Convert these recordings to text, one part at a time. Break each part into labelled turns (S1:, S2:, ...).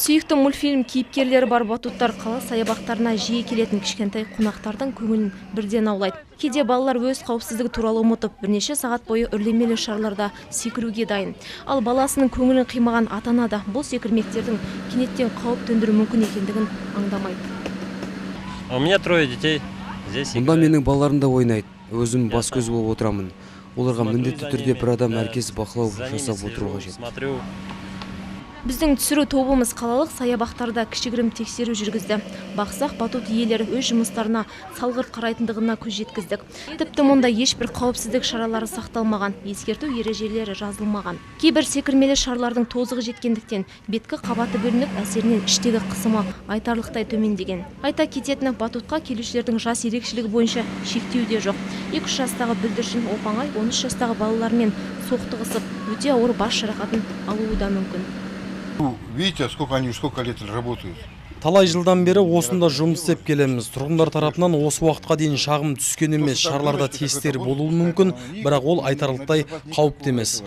S1: сүйікті мультфильм кейіпкерлері бар батуттар қала саябақтарына жиі келетін кішкентай қонақтардың көңілін бірден аулайды. Кейде балалар өз қауіпсіздігі туралы ұмытып бірнеше сағат бойы үрлемелі шарларда секіруге дайын. Ал баласының көңілін қимаған ата ана да бұл секірмектердің кенеттен қауіп төндіруі мүмкін екендігін аңдамайды.
S2: У меня трое детей. Здесь
S3: мұнда менің балаларым да ойнайды. Өзім бас көз болып отырамын. Оларға міндетті түрде бір адам
S2: да,
S3: әркез бақылау жасап отыру қажет.
S2: Смотрю,
S1: біздің түсіру тобымыз қалалық саябақтарда кішігірім тексеру жүргізді. Бақсақ батут иелері өз жұмыстарына салғырт қарайтындығына көз жеткіздік. Тіпті мұнда ешбір қауіпсіздік шаралары сақталмаған. Ескерту ережелері жазылмаған. Кейбір секірмелі шарлардың тозығы жеткендіктен беткі қабаты бөлініп әсерінен іштегі қысымы айтарлықтай төмендеген. Айта кететіні батутқа келушілердің жас ерекшелігі бойынша шектеу де жоқ. Екі үш жастағы бүлдіршін оп оңай он үш жастағы балалармен соқтығысып өте ауыр бас жарақатын алуы да мүмкін.
S4: Видите, сколько они сколько лет работают?
S5: талай жылдан бері осында жұмыс істеп келеміз. Тұрғындар тарапынан осы уақытқа дейін шағым түскен емес. Шарларда тестер болуы мүмкін бірақ ол айтарлықтай қауіпті емес.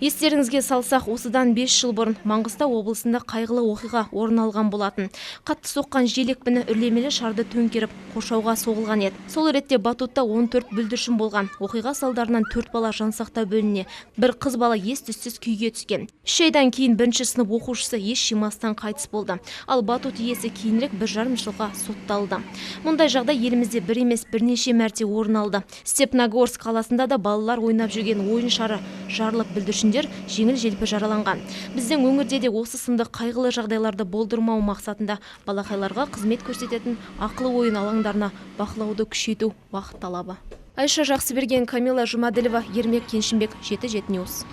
S1: Естеріңізге салсақ, осыдан 5 жыл бұрын Маңғыстау облысында қайғылы оқиға орын алған болатын. Қатты соққан жел екпіні үрлемелі шарды төңкеріп, қоршауға соғылған еді. Сол ретте батутта 14 бүлдіршін болған. Оқиға салдарынан 4 бала жансақтау бөліне, бір қыз бала ес-түссіз күйге түскен. Үш айдан кейін бірінші сынып оқушысы ес жимастан қайтыс болды. Ал батут иесі кейінірек бір жарым жылға сотталды. Мұндай жағдай елімізде бір емес бірнеше мәрте орын алды. Степногорск қаласында да балалар ойнап жүрген ойын шары жарылып бүлдіршіндер жеңіл желпі жараланған. Біздің өңірде де осы сынды қайғылы жағдайларды болдырмау мақсатында балақайларға қызмет көрсететін ақылы ойын алаңдарына бақылауды күшейту уақыт талабы. Айша Жақсыберген, Камила Жұмаділова, Ермек Кеншінбек, жеті жеті Ньюс.